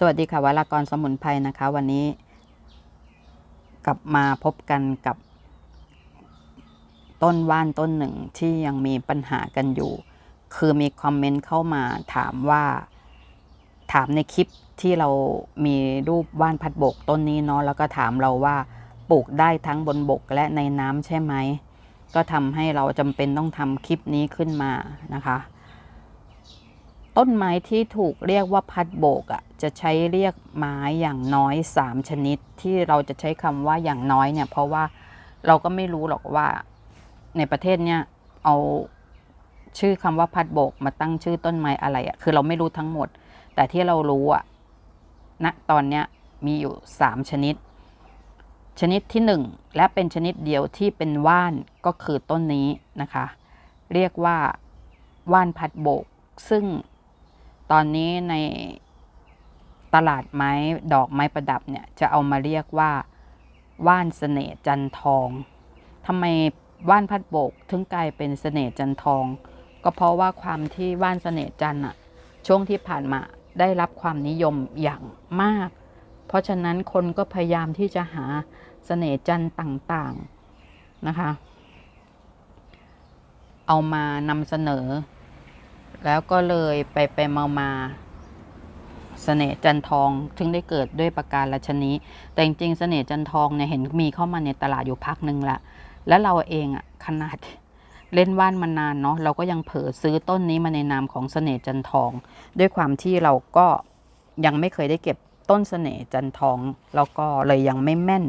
สวัสดีค่ะวรากรสมุนไพรนะคะ วันนี้ กลับมาพบกันกับ ต้นว่านต้นหนึ่งที่ยังมีปัญหากันอยู่ คือมีคอมเมนต์เข้ามาถามว่า ถามในคลิปที่เรามีรูปว่านพัดบกต้นนี้เนาะแล้วก็ถามเราว่าปลูกได้ทั้งบนบกและในน้ำใช่ไหม ก็ทำให้เราจำเป็นต้องทำคลิปนี้ขึ้นมานะคะ ต้นไม้ที่ถูกเรียกว่าพัดโบกอะ จะใช้เรียกไม้อย่างน้อย 3 ชนิด ที่เราจะใช้คำว่าอย่างน้อยเนี่ยเพราะว่าเราก็ไม่รู้หรอกว่าในประเทศเนี่ยเอาชื่อคำว่าพัดโบกมาตั้งชื่อต้นไม้อะไรอะคือเราไม่รู้ทั้งหมด แต่ที่เรารู้อะณตอนเนี้ยมีอยู่ 3 ชนิด ชนิดที่ 1 และเป็นชนิดเดียวที่เป็นว่านก็คือต้นนี้นะคะ เรียกว่าว่านพัดโบก ซึ่งตอนนี้ใน ตลาดไม้ดอกไม้ประดับเนี่ยจะเอามาเรียกว่าว่านเสน่ห์จันทองทำไมว่านพัดโบกถึงกลายเป็นเสน่ห์จันทอง ก็เพราะว่าความที่ว่านเสน่ห์จันอะช่วงที่ผ่านมาได้รับความนิยมอย่างมาก เพราะฉะนั้นคนก็พยายามที่จะหาเสน่ห์จันต่างๆนะคะ เอามานำเสนอ แล้วก็เลยไปไปมามา เสน่ห์จันทองถึงได้เกิดด้วยประการละชนี้ แต่จริงๆเสน่ห์จันทองเนี่ยเห็นมีเข้ามาในตลาดอยู่พักหนึ่งละ แล้วเราเองอะขนาดเล่นว่านมานานเนาะเราก็ยังเผลอซื้อต้นนี้มาในนามของเสน่ห์จันทอง ด้วยความที่เราก็ยังไม่เคยได้เก็บต้นเสน่ห์จันทองแล้วก็เลยยังไม่แม่น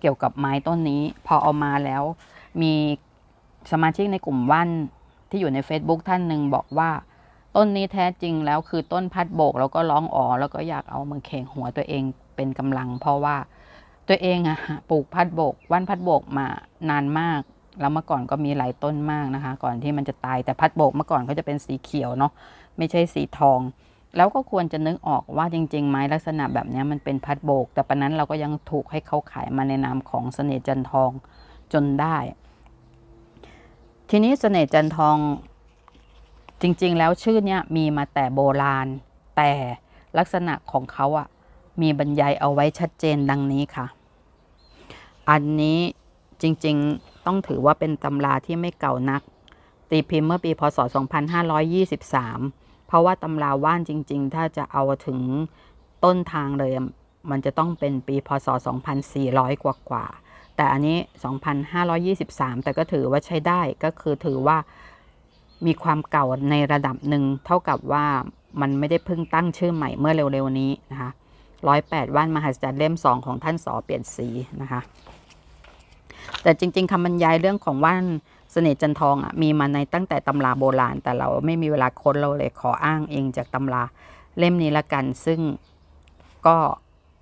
เกี่ยวกับไม้ต้นนี้ พอเอามาแล้ว มีสมาชิกในกลุ่มว่านที่อยู่ใน Facebook ท่านหนึ่งบอกว่า ต้นนี้แท้จริงแล้วคือต้นพัดโบกแล้วก็ร้องอ๋อแล้วก็อยากเอามือเข่งหัวตัวเองเป็นกำลัง เพราะว่าตัวเองอะปลูกพัดโบกว่านพัดโบกมานานมาก แล้วเมื่อก่อนก็มีหลายต้นมากนะคะ ก่อนที่มันจะตายแต่พัดโบกเมื่อก่อนเขาจะเป็นสีเขียวเนาะไม่ใช่สีทอง แล้วก็ควรจะนึกออกว่าจริงๆไม้ลักษณะแบบนี้มันเป็นพัดโบก แต่ปนั้นเราก็ยังถูกให้เขาขายมาในนามของเสน่ห์จันทองจนได้ ทีนี้เสน่ห์จันทอง จริงๆ แล้วชื่อเนี่ยมีมาแต่โบราณ แต่ลักษณะของเขาอะมีบรรยายเอาไว้ชัดเจนดังนี้ค่ะ อันนี้จริงๆต้องถือว่าเป็นตำราที่ไม่เก่านัก ตีพิมพ์เมื่อปีพศ 2523 เพราะว่าตำราว่านจริง ๆ ถ้าจะเอาถึงต้นทางเลยมันจะต้องเป็นปีพศ 2400 กว่าๆแต่อันนี้ 2,523 แต่ก็ถือว่าใช้ได้ก็คือถือว่า มีความเก่าในระดับหนึ่งเท่ากับว่ามันไม่ได้เพิ่งตั้งชื่อใหม่เมื่อเร็วๆนี้นะคะร้อยแปดว่านมหัศจรรย์เล่มสองของท่านสอเปลี่ยนสีนะคะ แต่จริง ๆคำบรรยายเรื่องของว่านเสน่ห์จันทองอะมีมาในตั้งแต่ตำราโบราณ แต่เราไม่มีเวลาค้นเราเลยขออ้างเองจากตำราเล่มนี้ละกัน ซึ่งก็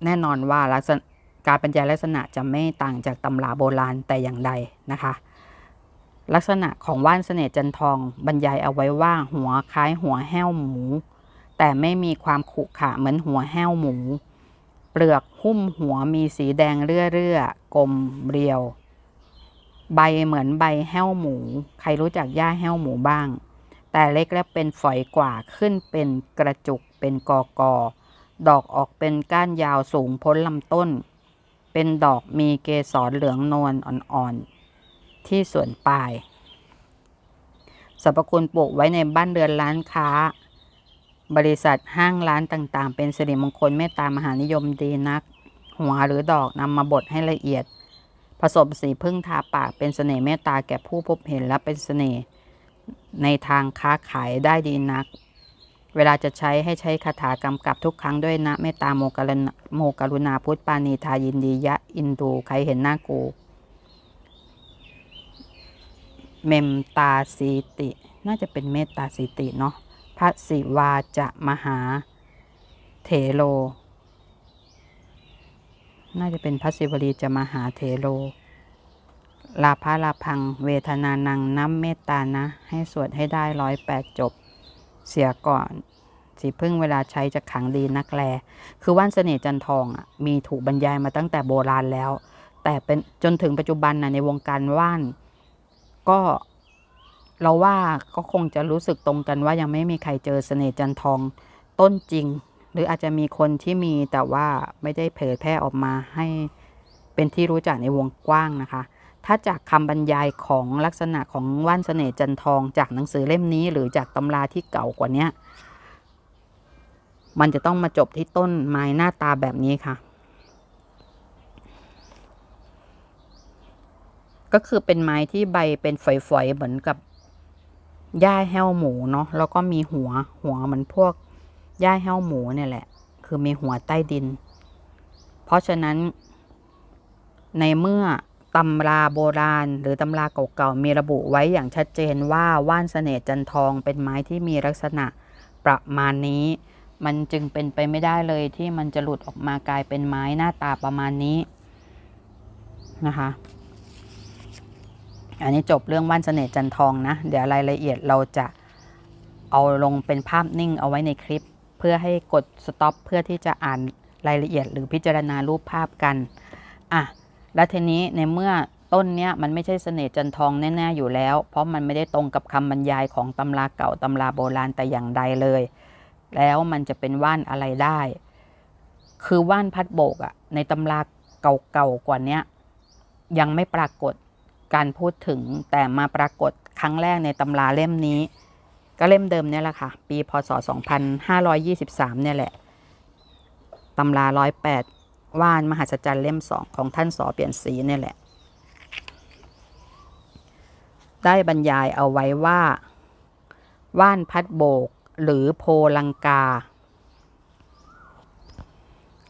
แน่นอนว่าลักษณะการบรรยายลักษณะจะไม่ต่างจากตำราโบราณแต่อย่างใดนะคะ ลักษณะของว่านเสน่ห์จันทองบรรยายเอาไว้ว่าหัวคล้ายหัวแห้วหมู แต่ไม่มีความขรุขระเหมือนหัวแห้วหมู เปลือกหุ้มหัวมีสีแดงเรื่อๆกลมเรียว ใบเหมือนใบแห้วหมู ใครรู้จักหญ้าแห้วหมูบ้าง แต่เล็กและเป็นฝอยกว่าขึ้นเป็นกระจุกเป็นกอกอดอกออกเป็นก้านยาวสูงพ้นลำต้น เป็นดอกมีเกสรเหลืองนวลอ่อนๆ ที่ส่วนปลายสรรพคุณปลูกไว้ในบ้านเรือนร้านค้า บริษัทห้างร้านต่างๆ เป็นสิริมงคลเมตตามหานิยมดีนัก หัวหรือดอกนำมาบดให้ละเอียด ผสมสีพึ่งทาปากเป็นเสน่ห์เมตตาแก่ผู้พบเห็นและเป็นเสน่ห์ในทางค้าขายได้ดีนัก เวลาจะใช้ให้ใช้คาถากำกับทุกครั้งด้วยนะเมตตาโมกรุณาโมกรุณาพุทธปานีทายินดียะ อินดูใครเห็นหน้ากู เมมตาสีติ น่าจะเป็นเมตตาสีติเนาะพระศิวาจะมหาเถโล น่าจะเป็นพระศิวลีจะมหาเถโล ลาภาลาพังเวทนานังน้ำเมตตานะ ให้สวดให้ได้ร้อยแปดจบ เสียก่อนสีพึ่งเวลาใช้จะขังดีนักแล คือว่านเสน่ห์จันทองอะมีถูกบรรยายมาตั้งแต่โบราณแล้ว แต่เป็นจนถึงปัจจุบันนะในวงการว่าน ก็เราว่าก็คงจะรู้สึกตรงกันว่ายังไม่มีใครเจอเสน่ห์จันทองต้นจริง หรืออาจจะมีคนที่มีแต่ว่าไม่ได้เผยแพร่ออกมาให้เป็นที่รู้จักในวงกว้างนะคะ ถ้าจากคำบรรยายของลักษณะของว่านเสน่ห์จันทองจากหนังสือเล่มนี้ หรือจากตำราที่เก่ากว่านี้มันจะต้องมาจบที่ต้นไม้หน้าตาแบบนี้ค่ะ ก็คือเป็นไม้ที่ใบเป็นฝอยๆเหมือนกับหญ้าแห้วหมูเนาะแล้วก็มีหัวหัวเหมือนพวกหญ้าแห้วหมูเนี่ยแหละ คือมีหัวใต้ดิน เพราะฉะนั้น ในเมื่อตำราโบราณ หรือตำราเก่าๆมีระบุไว้อย่างชัดเจนว่าว่านเสน่จันทองเป็นไม้ที่มีลักษณะประมาณนี้ มันจึงเป็นไปไม่ได้เลยที่มันจะหลุดออกมากลายเป็นไม้หน้าตาประมาณนี้นะคะ อันนี้จบเรื่องว่านเสน่ห์จันทองนะ เดี๋ยวรายละเอียดเราจะเอาลงเป็นภาพนิ่งเอาไว้ในคลิป เพื่อให้กดสต็อปเพื่อที่จะอ่านรายละเอียดหรือพิจารณารูปภาพกันอะแล้วทีนี้ในเมื่อต้นเนี้ยมันไม่ใช่เสน่ห์จันทองแน่ๆอยู่แล้ว เพราะมันไม่ได้ตรงกับคำบรรยายของตำราเก่าตำราโบราณแต่อย่างใดเลย แล้วมันจะเป็นว่านอะไรได้ คือว่านพัดโบกอะในตำราเก่าๆกว่าเนี้ยยังไม่ปรากฏ การพูดถึงแต่มาปรากฏครั้งแรกในตำราเล่มนี้ ก็เล่มเดิมเนี่ยแหละค่ะ ปีพศ 2523 เนี่ยแหละตำรา108 ว่านมหัศจรรย์เล่มสองของท่านสอเปลี่ยนสีเนี่ยแหละ ได้บรรยายเอาไว้ว่า ว่านพัดโบกหรือโพลังกา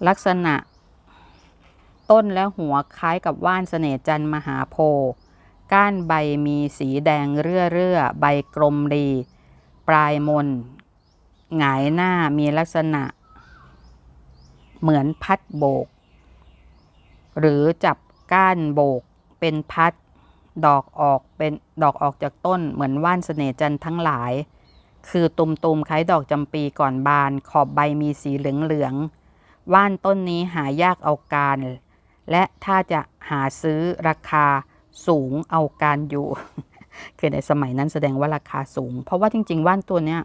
ลักษณะต้นและหัวคล้ายกับว่านเสน่จันมหาโพธิ์ ก้านใบมีสีแดงเรื่อเรื่อใบกลมรีปลายมน หงายหน้ามีลักษณะ เหมือนพัดโบก หรือจับก้านโบกเป็นพัด ดอกออกเป็นดอกออกจากต้นเหมือนว่านเสน่ห์จันท์ทั้งหลาย คือตุมๆคล้ายดอกจำปีก่อนบาน ขอบใบมีสีเหลืองๆว่านต้นนี้หายากเอาการ และถ้าจะหาซื้อราคา สูงเอาการอยู่ คือในสมัยนั้นแสดงว่าราคาสูง เพราะว่าจริง ๆ ว่านตัวเนี้ย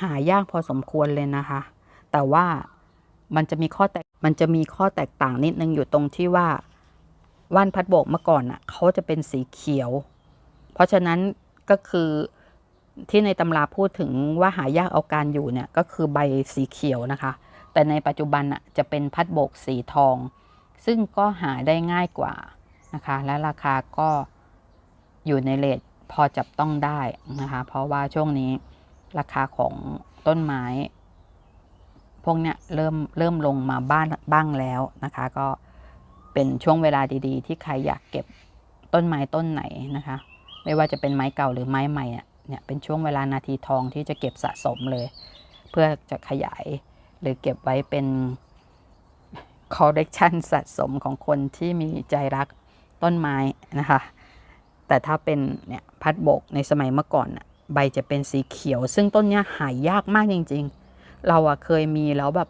หายากพอสมควรเลยนะคะ แต่ว่ามันจะมีข้อแตกมันจะมีข้อแตกต่างนิดนึงอยู่ตรงที่ว่าว่านพัดโบกเมื่อก่อนอะเขาจะเป็นสีเขียว เพราะฉะนั้นก็คือที่ในตำราพูดถึงว่าหายากเอาการอยู่เนี่ยก็คือใบสีเขียวนะคะ แต่ในปัจจุบันอะจะเป็นพัดโบกสีทอง ซึ่งก็หาได้ง่ายกว่า นะคะ และราคาก็อยู่ในเลทพอจับต้องได้นะคะ เพราะว่าช่วงนี้ราคาของต้นไม้ พวกเนี้ยเริ่มเริ่มลงมาบ้านบ้างแล้วนะคะ ก็เป็นช่วงเวลาดีๆ ที่ใครอยากเก็บต้นไม้ต้นไหนนะคะ ไม่ว่าจะเป็นไม้เก่าหรือไม้ใหม่เนี่ยเป็นช่วงเวลานาทีทองที่จะเก็บสะสมเลย เพื่อจะขยายหรือเก็บไว้เป็นคอลเลกชันสะสมของคนที่มีใจรัก ต้นไม้นะคะ แต่ถ้าเป็นเนี่ยพัดบกในสมัยเมื่อก่อนน่ะใบจะเป็นสีเขียว ซึ่งต้นเนี้ยหายยากมากจริง ๆ เราอะเคยมีแล้วแบบ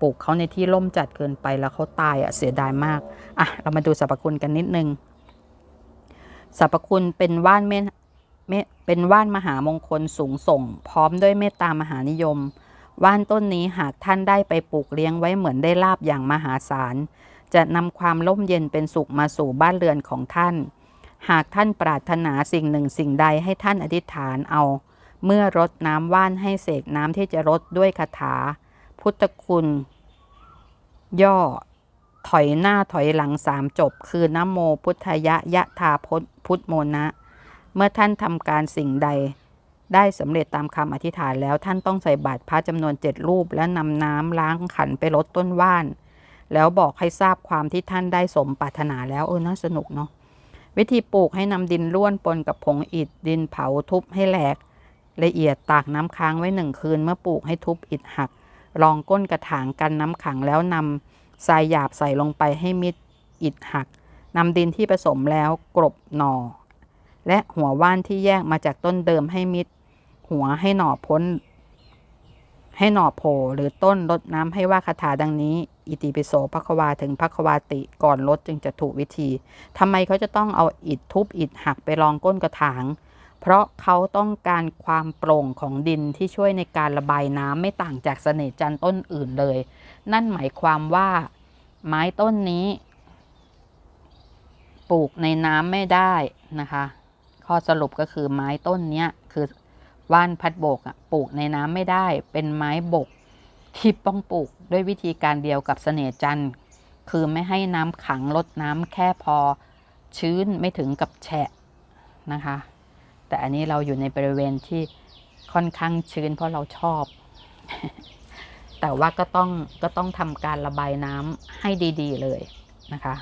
ปลูกเขาในที่ร่มจัดเกินไปแล้วเขาตายอะเสียดายมากอะเรามาดูสรรพคุณกันนิดนึงสรรพคุณเป็นว่านเมตเป็นว่านมหามงคลสูงส่ง พร้อมด้วยเมตตามหานิยม ว่านต้นนี้หากท่านได้ไปปลูกเลี้ยงไว้เหมือนได้ลาบอย่างมหาศาล จะนำความร่มเย็นเป็นสุขมาสู่บ้านเรือนของท่าน หากท่านปรารถนาสิ่งหนึ่งสิ่งใดให้ท่านอธิษฐานเอา เมื่อรดน้ำว่านให้เสกน้ำที่จะรดด้วยคาถา พุทธคุณ ย่อ ถอยหน้าถอยหลังสามจบ คือนโมพุทธยะยะธาพุทธพุทโมนะ เมื่อท่านทำการสิ่งใดได้สำเร็จตามคำอธิษฐานแล้วท่านต้องใส่บาตรพระจำนวนเจ็ดรูป และนำน้ำล้างขันไปรดต้นว่าน แล้วบอกให้ทราบความที่ท่านได้สมปรารถนาแล้วเออน่าสนุกเนาะวิธีปลูกให้นำดินร่วนปนกับผงอิฐดินเผาทุบให้แหลก ละเอียดตากน้ำค้างไว้หนึ่งคืน เมื่อปลูกให้ทุบอิฐหักรองก้นกระถางกันน้ำขังแล้วนำทรายหยาบใส่ลงไปให้มิดอิฐหักนำดินที่ผสมแล้วกรบหน่อ และหัวว่านที่แยกมาจากต้นเดิมให้มิด หัวให้หน่อพ้น ให้หน่อโผล่หรือต้นลดน้ำให้ว่าคาถาดังนี้ อิติปิโสภควาถึงภควาติก่อนลดจึงจะถูกวิธีทำไมเขาจะต้องเอาอิฐทุบอิฐหักไปรองก้นกระถาง เพราะเขาต้องการความโปร่งของดินที่ช่วยในการระบายน้ำไม่ต่างจากเสน่จันต้นอื่นเลย นั่นหมายความว่าไม้ต้นนี้ ปลูกในน้ำไม่ได้นะคะ ข้อสรุปก็คือไม้ต้นเนี้ยคือ ว่านพัดโบกอะปลูกในน้ำไม่ได้ เป็นไม้บกที่ต้องปลูกด้วยวิธีการเดียวกับเสน่จันทร์คือไม่ให้น้ำขังลดน้ำแค่พอชื้นไม่ถึงกับแฉะนะคะ แต่อันนี้เราอยู่ในบริเวณที่ค่อนข้างชื้นเพราะเราชอบ แต่ว่าก็ต้องก็ต้องทำการระบายน้ำให้ดี ๆ เลยนะคะ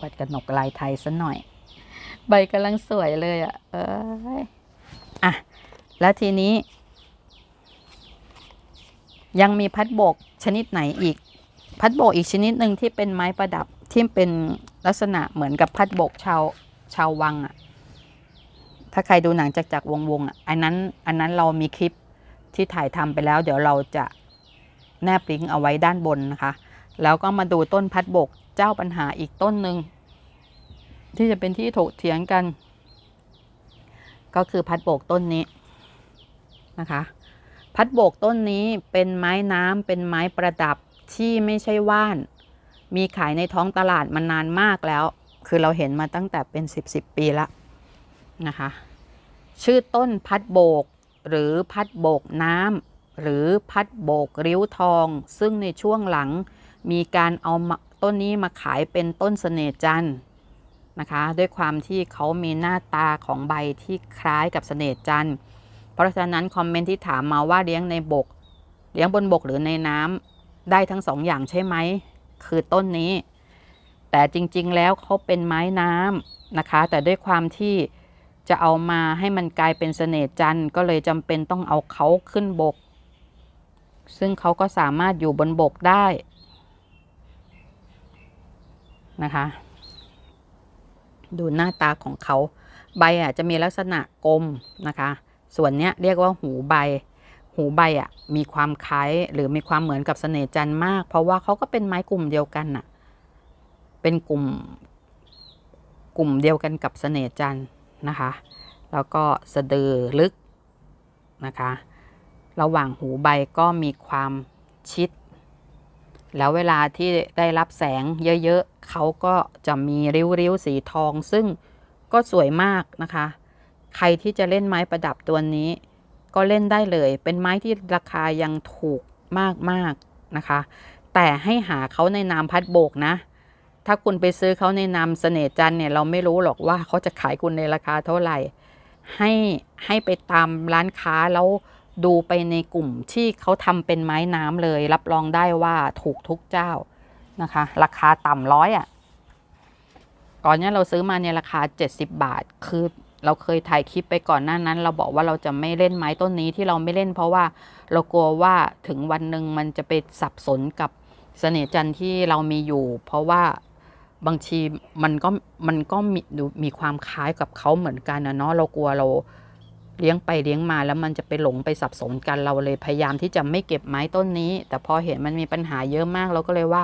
วัดกระหนกลายไทยซะหน่อย ใบกำลังสวยเลยอะ่ะ เอยอะ แล้วทีนี้ ยังมีพัดโบกชนิดไหนอีก พัดโบกอีกชนิดหนึ่งที่เป็นไม้ประดับที่เป็นลักษณะเหมือนกับพัดโบกชาวชาววังอะ่ะ ถ้าใครดูหนังจากจากวงวงอะ อันนั้น อันนั้นเรามีคลิปที่ถ่ายทำไปแล้ว เดี๋ยวเราจะแนบลิงก์เอาไว้ด้านบนนะคะ แล้วก็มาดูต้นพัดโบกเจ้าปัญหาอีกต้นหนึ่ง ที่จะเป็นที่ถกเถียงกัน ก็คือพัดโบกต้นนี้นะคะ พัดโบกต้นนี้เป็นไม้น้ำเป็นไม้ประดับที่ไม่ใช่ว่าน มีขายในท้องตลาดมานานมากแล้ว คือเราเห็นมาตั้งแต่เป็น 10บสปีละนะคะ ชื่อต้นพัดโบก หรือพัดโบกน้ำหรือพัดโบกริ้วทอง ซึ่งในช่วงหลังมีการเอามาต้นนี้มาขายเป็นต้นเสน่จันทร์ นะคะ ด้วยความที่เขามีหน้าตาของใบที่คล้ายกับเสน่ห์จันทร์ เพราะฉะนั้นคอมเมนต์ที่ถามมาว่าเลี้ยงในบก เลี้ยงบนบกหรือในน้ำได้ทั้งสองอย่างใช่ไหม คือต้นนี้ แต่จริงๆแล้วเขาเป็นไม้น้ำนะคะ แต่ด้วยความที่จะเอามาให้มันกลายเป็นเสน่ห์จันทร์ก็เลยจำเป็นต้องเอาเขาขึ้นบก ซึ่งเขาก็สามารถอยู่บนบกได้นะคะ ดูหน้าตาของเขาใบอะจะมีลักษณะกลมนะคะ ส่วนเนี้ยเรียกว่าหูใบ หูใบอะมีความคล้ายหรือมีความเหมือนกับเสน่จันทร์มาก เพราะว่าเขาก็เป็นไม้กลุ่มเดียวกันน่ะ เป็นกลุ่มกลุ่มเดียวกันกับเสน่จันทร์นะคะ แล้วก็สะดือลึกนะคะ ระหว่างหูใบก็มีความชิด แล้วเวลาที่ได้รับแสงเยอะๆเขาก็จะมีริ้วๆสีทอง ซึ่งก็สวยมากนะคะ ใครที่จะเล่นไม้ประดับตัวนี้ ก็เล่นได้เลย เป็นไม้ที่ราคายังถูกมากๆนะคะ แต่ให้หาเขาในนามพัดโบกนะ ถ้าคุณไปซื้อเขาในนามเสน่จันเนี่ยเราไม่รู้หรอกว่าเขาจะขายคุณในราคาเท่าไหร่ ให้ให้ไปตามร้านค้าแล้ว ดูไปในกลุ่มที่เขาทำเป็นไม้น้ำเลย รับรองได้ว่าถูกทุกเจ้านะคะ ราคาต่ำร้อยอะ่ะ ก่อนเนี้ยเราซื้อมาในราคา 70 บาท คือเราเคยถ่ายคลิปไปก่อนหน้านั้น เราบอกว่าเราจะไม่เล่นไม้ต้นนี้ที่เราไม่เล่น เพราะว่าเรากลัวว่าถึงวันหนึ่งมันจะไปสับสนกับเสน่ห์จันทร์ที่เรามีอยู่ เพราะว่าบางทีมันก็มันก็มีดูมีความคล้ายกับเขาเหมือนกันนะเนาะเรากลัวเรา เลี้ยงไปเลี้ยงมาแล้วมันจะไปหลงไปสับสนกันเราเลยพยายามที่จะไม่เก็บไม้ต้นนี้ แต่พอเห็นมันมีปัญหาเยอะมากเราก็เลยว่า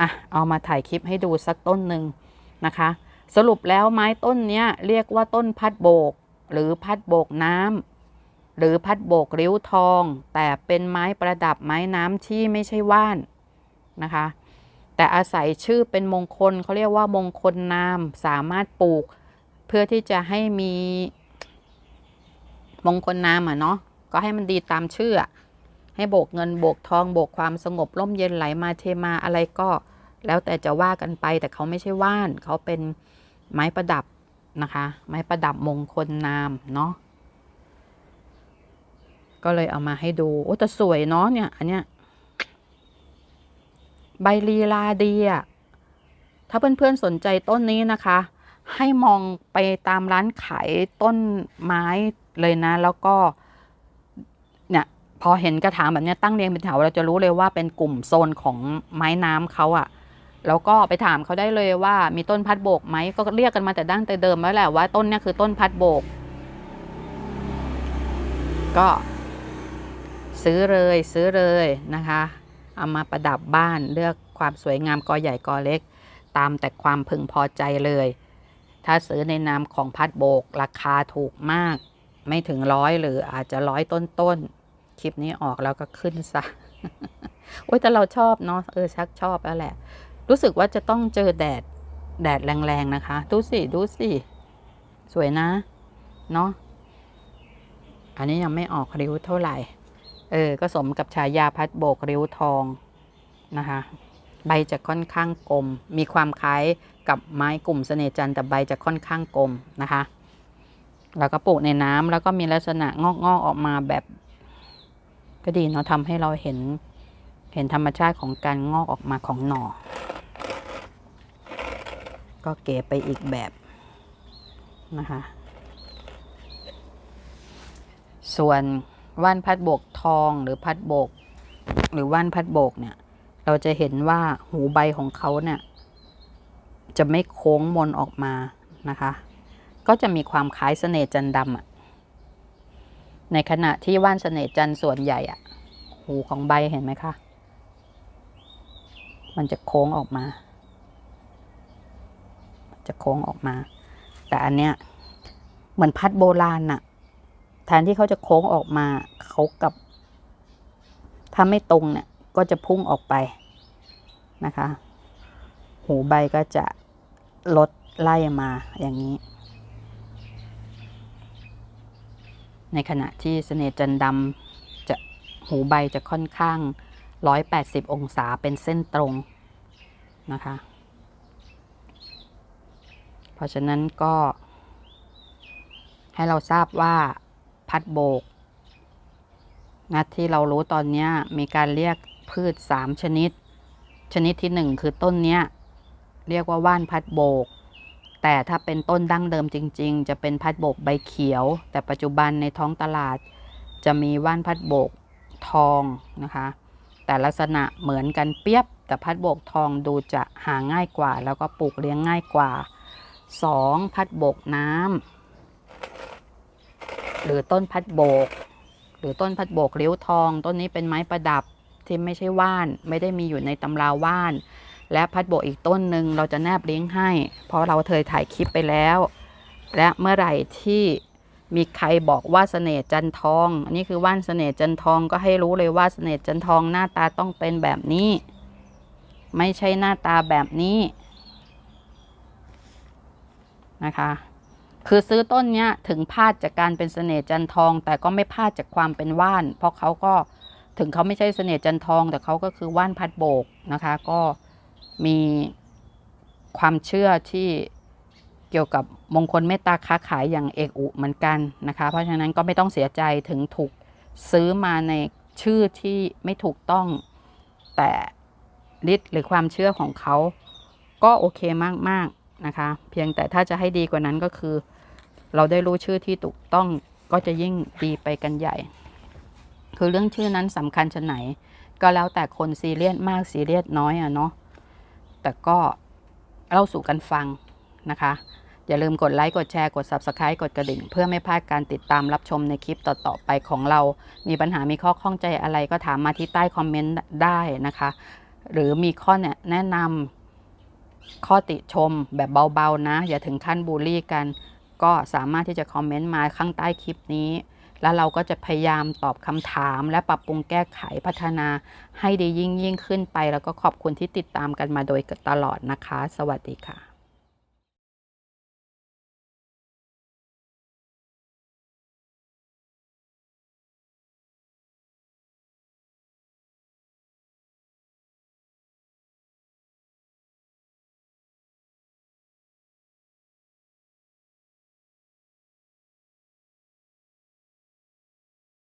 อะเอามาถ่ายคลิปให้ดูสักต้นหนึ่งนะคะ สรุปแล้วไม้ต้นนี้เรียกว่าต้นพัดโบก หรือพัดโบกน้ำหรือพัดโบกริ้วทอง แต่เป็นไม้ประดับไม้น้ำที่ไม่ใช่ว่านนะคะ แต่อาศัยชื่อเป็นมงคลเขาเรียกว่ามงคลนามสามารถปลูก เพื่อที่จะให้มี มงคลนามอะเนาะก็ให้มันดีตามชื่ออให้โบกเงินโบกทองโบกความสงบร่มเย็นไหลมาเทมาอะไรก็ แล้วแต่จะว่ากันไปแต่เขาไม่ใช่ว่านเขาเป็นไม้ประดับนะคะ ไม้ประดับมงคลนามเนาะก็เลยเอามาให้ดูโอ้แต่สวยเนาะเนี่ย อันเนี้ยใบลีลาดีอะถ้าเพื่อนๆสนใจต้นนี้นะคะ ให้มองไปตามร้านขายต้นไม้ เลยนะ แล้วก็เนี่ยพอเห็นกระถางแบบนี้ตั้งเรียงเป็นแถวเราจะรู้เลยว่าเป็นกลุ่มโซนของไม้น้ำเขาอะแล้วก็ไปถามเขาได้เลยว่ามีต้นพัดโบกไหมก็เรียกกันมาแต่ดั้งแต่เดิมแล้วแหละว่าต้นนี้คือต้นพัดโบก ก็ซื้อเลยซื้อเลยนะคะ เอามาประดับบ้านเลือกความสวยงามกอใหญ่กอเล็ก ตามแต่ความพึงพอใจเลย ถ้าซื้อในนามของพัดโบก ราคาถูกมาก ไม่ถึงร้อยหรืออาจจะร้อยต้นๆคลิปนี้ออกแล้วก็ขึ้นซะ โอ้ยแต่เราชอบเนาะเออชักชอบแล้วแหละ รู้สึกว่าจะต้องเจอแดดแดดแรงๆนะคะ ดูสิ ดูสิ สวยนะ เนาะอันนี้ยังไม่ออกริ้วเท่าไหร่ เออ ก็สมกับฉายาพัดโบกริ้วทองนะคะ ใบจะค่อนข้างกลม มีความคล้ายกับไม้กลุ่มเสน่จันแต่ใบจะค่อนข้างกลมนะคะ แล้วก็ปลูกในน้ำแล้วก็มีลักษณะงอกงอกๆออกมาแบบ ก็ดีเนาะทำให้เราเห็น เห็นธรรมชาติของการงอกออกมาของหน่อ ก็เก๋ไปอีกแบบนะคะ ส่วนว่านพัดโบกทองหรือพัดโบก หรือว่านพัดโบกเนี่ย เราจะเห็นว่าหูใบของเขาเนี่ย จะไม่โค้งมนออกมานะคะ ก็จะมีความคล้ายเสน่ห์จันดำอะในขณะที่ว่านเสน่ห์จันส่วนใหญ่อะหูของใบเห็นไหมคะ มันจะโค้งออกมา จะโค้งออกมา แต่อันเนี้ยเหมือนพัดโบราณน่ะ แทนที่เขาจะโค้งออกมา เขากับ ถ้าไม่ตรงเนี่ยก็จะพุ่งออกไปนะคะ หูใบก็จะลดไล่มาอย่างนี้ ในขณะที่เสน่ห์จันดำจะหูใบจะค่อนข้าง 180 องศาเป็นเส้นตรงนะคะ เพราะฉะนั้นก็ ให้เราทราบว่าพัดโบกนะที่เรารู้ตอนนี้มีการเรียกพืช 3 ชนิด ชนิดที่ 1 คือต้นเนี้ย เรียกว่าว่านพัดโบก แต่ถ้าเป็นต้นดั้งเดิมจริง ๆ จะเป็นพัดโบกใบเขียว แต่ปัจจุบันในท้องตลาด จะมีว่านพัดโบกทองนะคะ แต่ลักษณะเหมือนกันเปียบ แต่พัดโบกทองดูจะหาง่ายกว่า แล้วก็ปลูกเลี้ยงง่ายกว่า 2. พัดโบกน้ำหรือต้นพัดโบก หรือต้นพัดโบกเลี้ยวทอง ต้นนี้เป็นไม้ประดับที่ไม่ใช่ว่าน ไม่ได้มีอยู่ในตำราว่าน และพัดโบกอีกต้นหนึ่งเราจะแนบลิงก์ให้ เพราะเราเคยถ่ายคลิปไปแล้ว และเมื่อไหร่ที่มีใครบอกว่าเสน่ห์จันทอง อันนี้คือว่านเสน่ห์จันทองก็ให้รู้เลยว่าเสน่ห์จันทองหน้าตาต้องเป็นแบบนี้ ไม่ใช่หน้าตาแบบนี้นะคะ คือซื้อต้นเนี้ยถึงพลาดจากการเป็นเสน่ห์จันทอง แต่ก็ไม่พลาดจากความเป็นว่าน เพราะเขาก็ถึงเขาไม่ใช่เสน่ห์จันทอง แต่เขาก็คือว่านพัดโบกนะคะ ก็ มีความเชื่อที่เกี่ยวกับมงคลเมตตาค้าขายอย่างเอกอุเหมือนกันนะคะ เพราะฉะนั้นก็ไม่ต้องเสียใจถึงถูกซื้อมาในชื่อที่ไม่ถูกต้องแต่ฤทธิ์หรือความเชื่อของเขาก็โอเคมากๆนะคะ เพียงแต่ถ้าจะให้ดีกว่านั้นก็คือ เราได้รู้ชื่อที่ถูกต้องก็จะยิ่งดีไปกันใหญ่ คือเรื่องชื่อนั้นสำคัญชะไหน ก็แล้วแต่คนซีเรียสมากซีเรียสน้อยอะเนาะ แต่ก็เล่าสู่กันฟังนะคะ อย่าลืมกดไลค์ กดแชร์ กด Subscribe กดกระดิ่ง เพื่อไม่พลาดการติดตามรับชมในคลิปต่อ ๆ ไปของเรา มีปัญหามีข้อข้องใจอะไรก็ถามมาที่ใต้คอมเมนต์ได้นะคะ หรือมีข้อเนี่ยแนะนำข้อติชมแบบเบา ๆ นะ อย่าถึงขั้นบูลลี่กัน ก็สามารถที่จะคอมเมนต์มาข้างใต้คลิปนี้ แล้วเราก็จะพยายามตอบคำถาม และปรับปรุงแก้ไขพัฒนาให้ดียิ่งยิ่งขึ้นไป แล้วก็ขอบคุณที่ติดตามกันมาโดยตลอดนะคะ สวัสดีค่ะ